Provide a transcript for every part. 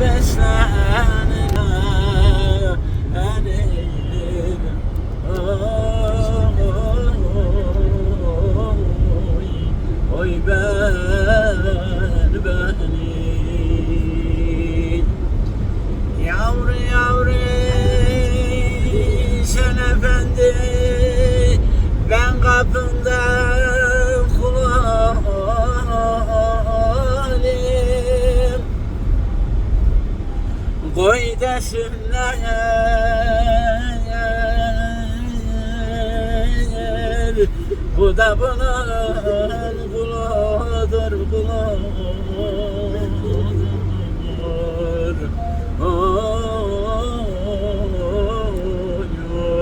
بشأننا Koy desinler Bu da bunun kuludur kuludur Oy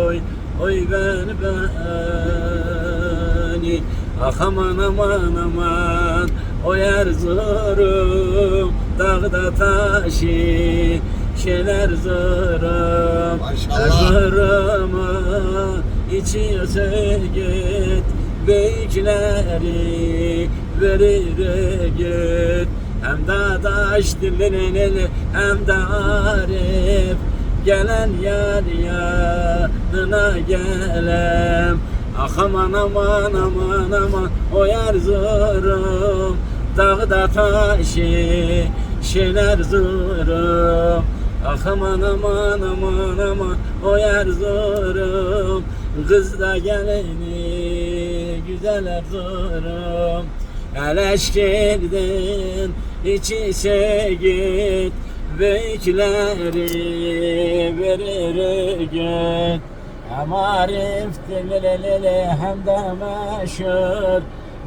oy oy ben beni. Ah aman aman aman. O Erzurum dağda taşı zorum Maşallah. Erzurum'a içiyorsa git Büyükleri verir git. Hem de daş dilinin hem de arif. Gelen yar yanına gelem. Ah aman aman aman aman o Erzurum Dağda taşı şeyler zorum Ah aman aman aman aman o Erzurum Kız da geleni güzel Erzurum Eleşkirdin iç içe git Büyükleri verir git Hem arif dililili hem de meşhur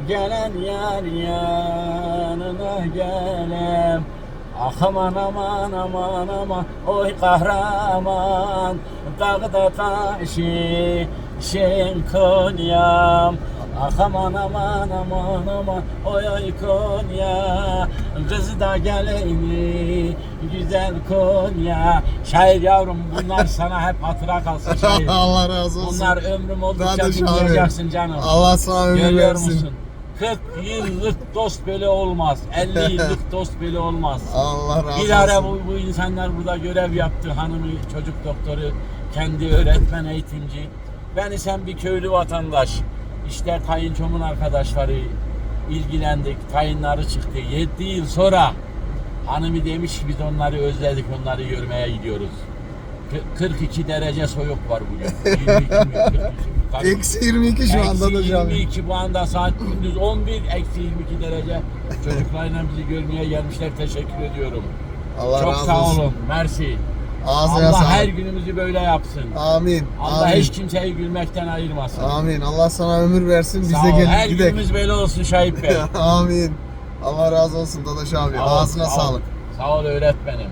Gelen yar yanına gelem Ah aman aman aman aman oy kahraman Dağda taşı şeyin Konya'm Ah aman aman aman aman oy oy Konya Kız da geleni güzel Konya Şair yavrum bunlar sana hep hatıra kalsın şair Allah razı olsun. Bunlar ömrüm oldukça Kardeş abi. dinleyeceksin canım Allah sana ömür Görüyor versin. musun? 40 yıllık dost böyle olmaz. 50 yıllık dost böyle olmaz. Allah razı Bir ara olsun. bu, bu insanlar burada görev yaptı. Hanımı, çocuk doktoru, kendi öğretmen, eğitimci. Beni sen bir köylü vatandaş. İşte kayınçomun arkadaşları ilgilendik. Tayinleri çıktı. 7 yıl sonra hanımı demiş ki biz onları özledik. Onları görmeye gidiyoruz. Kı- 42 derece soğuk var bugün. 22 mi? 42 mi? Eksi 22 şu anda da Eksi canım. 22 bu anda saat gündüz 11 eksi 22 derece çocuklarla bizi görmeye gelmişler teşekkür ediyorum. Allah Çok razı sağ olsun. olun mersi. Ağzına Allah her sağlık. günümüzü böyle yapsın. Amin. Allah Amin. hiç kimseyi gülmekten ayırmasın. Amin. Allah sana ömür versin. Biz Sağ de ol. gelip Her gidelim. günümüz böyle olsun Şahip Bey. Amin. Allah razı olsun Dadaş abi. Ağzına sağlık. Sağ ol öğretmenim.